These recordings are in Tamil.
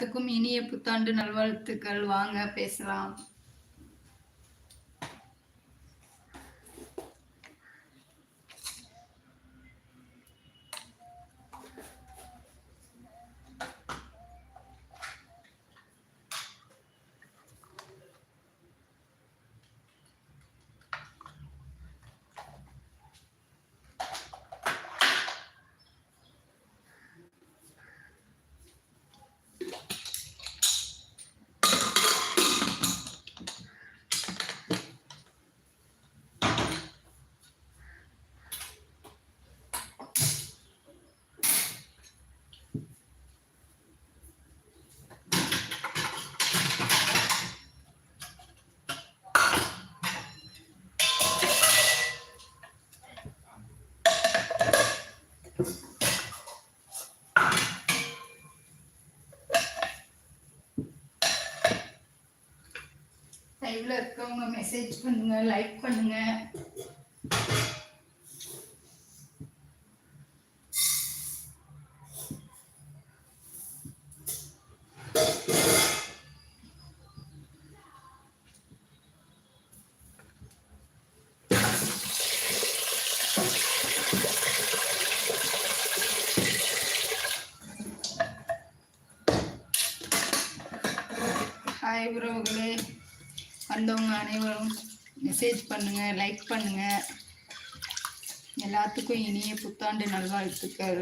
எல்லாத்துக்கும் இனிய புத்தாண்டு நல்வாழ்த்துக்கள். வாங்க பேசலாம். லைவ்ல இருக்கவங்க மெசேஜ் பண்ணுங்க லைக் பண்ணுங்க ஹாய் உறவுகளே வந்தவங்க அனைவரும் மெசேஜ் பண்ணுங்க லைக் பண்ணுங்க. எல்லாத்துக்கும் இனிய புத்தாண்டு நல்வாழ்த்துக்கள்.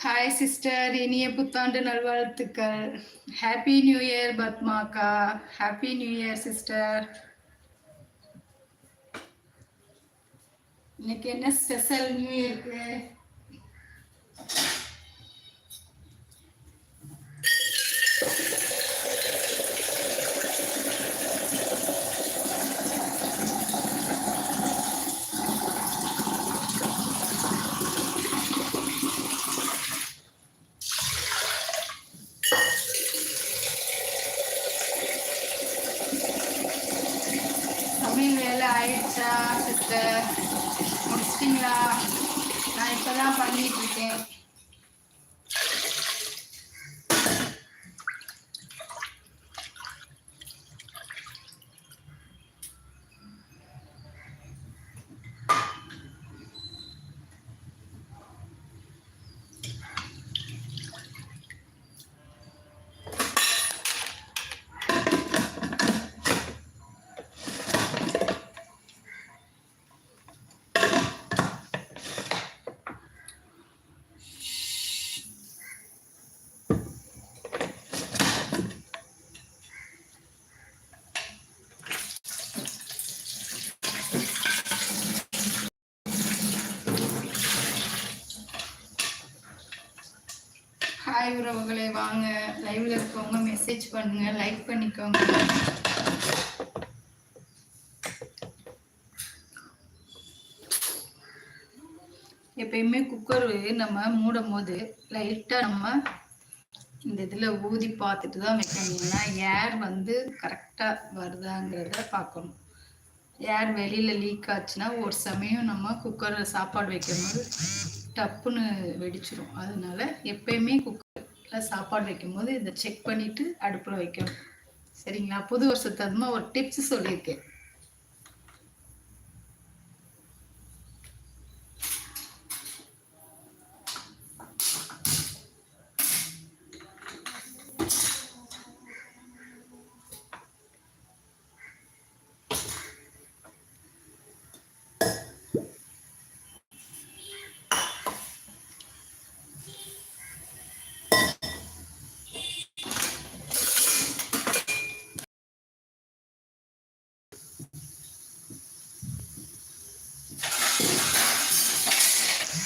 ஹாய் சிஸ்டர் இனிய புத்தாண்டு நல்வாழ்த்துக்கள் ஹாப்பி நியூ இயர் பத்மாக்கா ஹாப்பி நியூ இயர் சிஸ்டர் இன்னைக்கு என்ன ஸ்பெஷல் நியூ இயருக்கு ஹாய் உறவுகளே வாங்க. லைவ்ல இருக்கவங்க மெசேஜ் பண்ணுங்க லைக் பண்ணிக்கோங்க. எப்பயுமே குக்கர் நம்ம மூடும் போது லைட்டாக நம்ம இந்த இதில் ஊதி பார்த்துட்டு தான் வைக்கணும். ஏன்னா ஏர் வந்து கரெக்டாக வருதாங்கிறத பார்க்கணும். ஏர் வெளியில் லீக் ஆச்சுன்னா ஒரு சமயம் நம்ம குக்கரில் சாப்பாடு வைக்கும்போது டப்புன்னு வெடிச்சிடும் அதனால எப்பயுமே குக்கரில் சாப்பாடு வைக்கும்போது இதை செக் பண்ணிவிட்டு அடுப்பில் வைக்கணும். சரிங்களா? புது வருஷத்து அதுமா ஒரு டிப்ஸ் சொல்லியிருக்கேன்.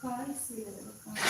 கால் செய்யறதுக்காக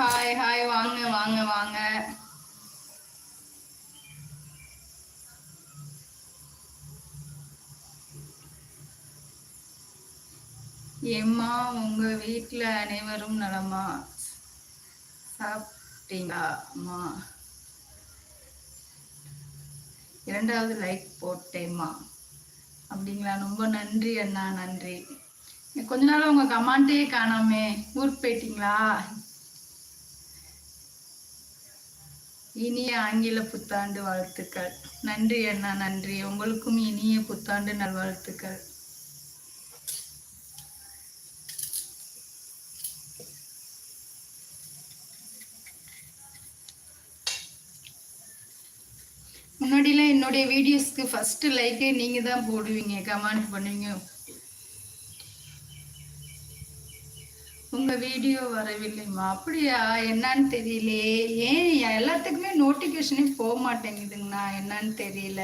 ஹாய் ஹாய் வாங்க வாங்க வாங்க. ஏம்மா உங்க வீட்டில் அனைவரும் நலமா? சாப்பிட்டீங்களா அம்மா? இரண்டாவது லைக் போட்டேம்மா. அப்படிங்களா ரொம்ப நன்றி அண்ணா நன்றி. கொஞ்ச நாள் உங்க கமாண்டே காணாமே. ஊருக்கு போயிட்டீங்களா? இனிய ஆங்கில புத்தாண்டு வாழ்த்துக்கள். நன்றி அண்ணா நன்றி. உங்களுக்கும் இனிய புத்தாண்டு நல்வாழ்த்துக்கள். முன்னாடிலாம் என்னுடைய வீடியோஸ்க்கு ஃபஸ்ட்டு லைக்கே நீங்கள் தான் போடுவீங்க கமெண்ட் பண்ணுவீங்க. உங்க வீடியோ வரவில்லைம்மா. அப்படியா? என்னன்னு தெரியலையே ஏன் எல்லாத்துக்குமே நோட்டிஃபிகேஷனே போக மாட்டேங்குதுங்கண்ணா. என்னன்னு தெரியல.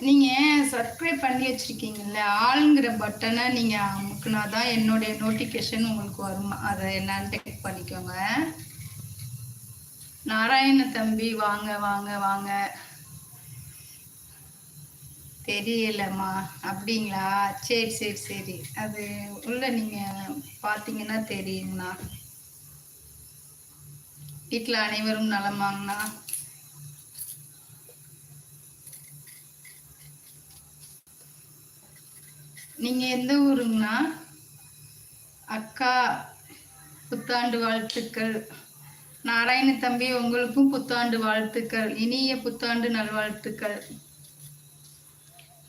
நீங்க சப்ஸ்கிரைப் பண்ணி வச்சிருக்கீங்கல்ல? ஆளுங்கிற பட்டனை நீங்க அமுக்குனா தான் என்னுடைய நோட்டிஃபிகேஷன் உங்களுக்கு வரும்? அதை என்னன்னு டெக் பண்ணிக்கோங்க. நாராயண தம்பி வாங்க வாங்க வாங்க. தெரியலம்மா. அப்படிங்களா? சரி சரி சரி. அது உள்ள நீங்க பாத்தீங்கன்னா தெரியுங்கண்ணா. வீட்டில் அனைவரும் நலமாங்கண்ணா. நீங்க எந்த ஊருங்கண்ணா? அக்கா புத்தாண்டு வாழ்த்துக்கள். நாராயண தம்பி உங்களுக்கும் புத்தாண்டு வாழ்த்துக்கள். இனிய புத்தாண்டு நல்வாழ்த்துக்கள்.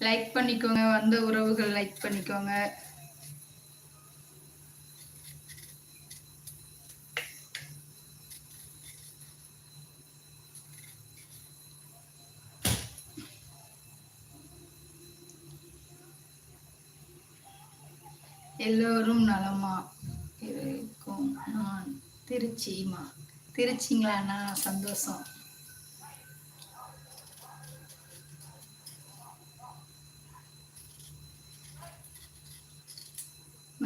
லைக் பண்ணிக்கோங்க வந்த உறவுகள் லைக் பண்ணிக்கோங்க. எல்லோரும் நலமா இருக்கும். நான் திருச்சிமா திருச்சிங்களா? நான் சந்தோஷம்.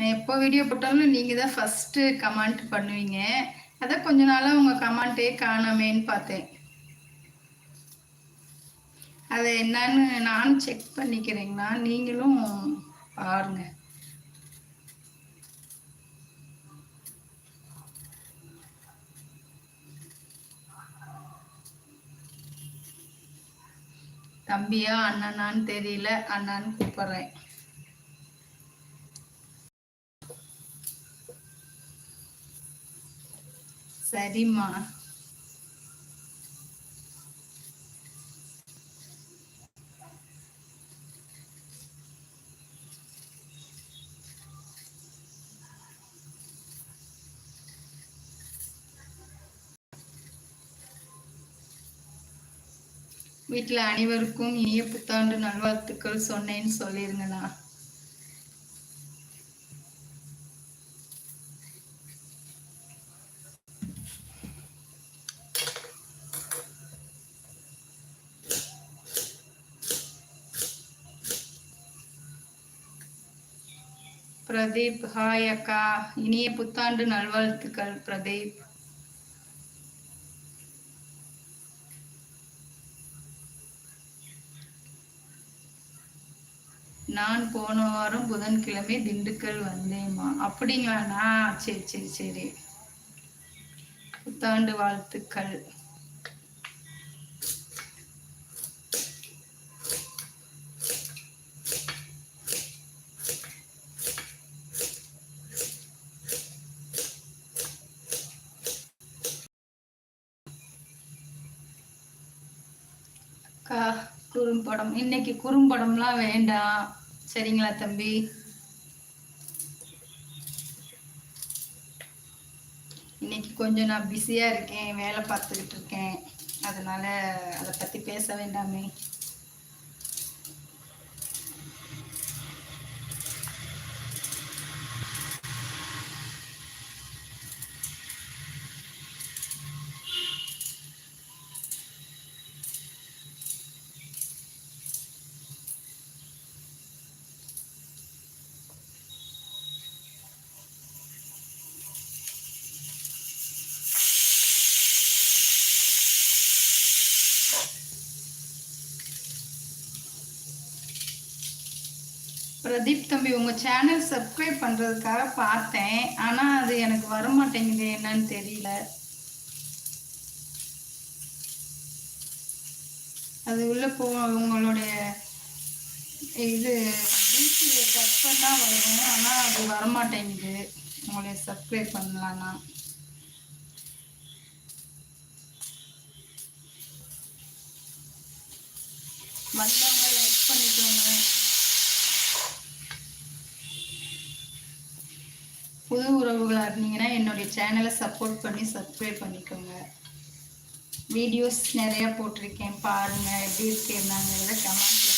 நான் எப்போ வீடியோ போட்டாலும் நீங்கள் தான் ஃபஸ்ட்டு கமெண்ட் பண்ணுவீங்க. அதான் கொஞ்ச நாளாக உங்கள் கமெண்ட்டே காணாமேன்னு பார்த்தேன். அது என்னன்னு நானும் செக் பண்ணிக்கிறேங்கண்ணா. நீங்களும் பாருங்கள் தம்பியா அண்ணனான்னு தெரியல. அண்ணான்னு கூப்பிடுறேன். சரிம்மா. வீட்டில் அனைவருக்கும் இனிய புத்தாண்டு நல்வாழ்த்துக்கள் சொன்னேன்னு சொல்லிருங்கண்ணா. பிரதீப் ஹாய் அக்கா. இனிய புத்தாண்டு நல்வாழ்த்துக்கள் பிரதீப். நான் போன வாரம் புதன்கிழமை திண்டுக்கல் வந்தேம்மா. அப்படிங்களாண்ணா? சரி சரி சரி. புத்தாண்டு வாழ்த்துக்கள். குறும்படம். இன்னைக்கு குறும்படம்லாம் வேண்டாம். சரிங்களா தம்பி? இன்னைக்கு கொஞ்சம் நான் பிஸியாக இருக்கேன் வேலை பார்த்துக்கிட்டு இருக்கேன். அதனால அதை பற்றி பேச வேண்டாமே. பிரதீப் தம்பி உங்கள் சேனல் சப்ஸ்கிரைப் பண்ணுறதுக்காக பார்த்தேன். ஆனால் அது எனக்கு வர மாட்டேங்குது என்னன்னு தெரியல. அது உள்ள போ உங்களுடைய இது டிசியை கட் பண்ணால் வரும். ஆனால் அது வர மாட்டேங்குது உங்களை சப்ஸ்கிரைப் பண்ணலான்னா. வந்தவங்க லைக் பண்ணிக்கோங்க புது உறவுகளாக இருந்தீங்கன்னா என்னுடைய சேனலை சப்போர்ட் பண்ணி சப்ஸ்கிரைப் பண்ணிக்கோங்க. வீடியோஸ் நிறையா போட்டிருக்கேன். பாருங்கள் எப்படி இருக்கேன்னாங்கிறத கமெண்ட்ல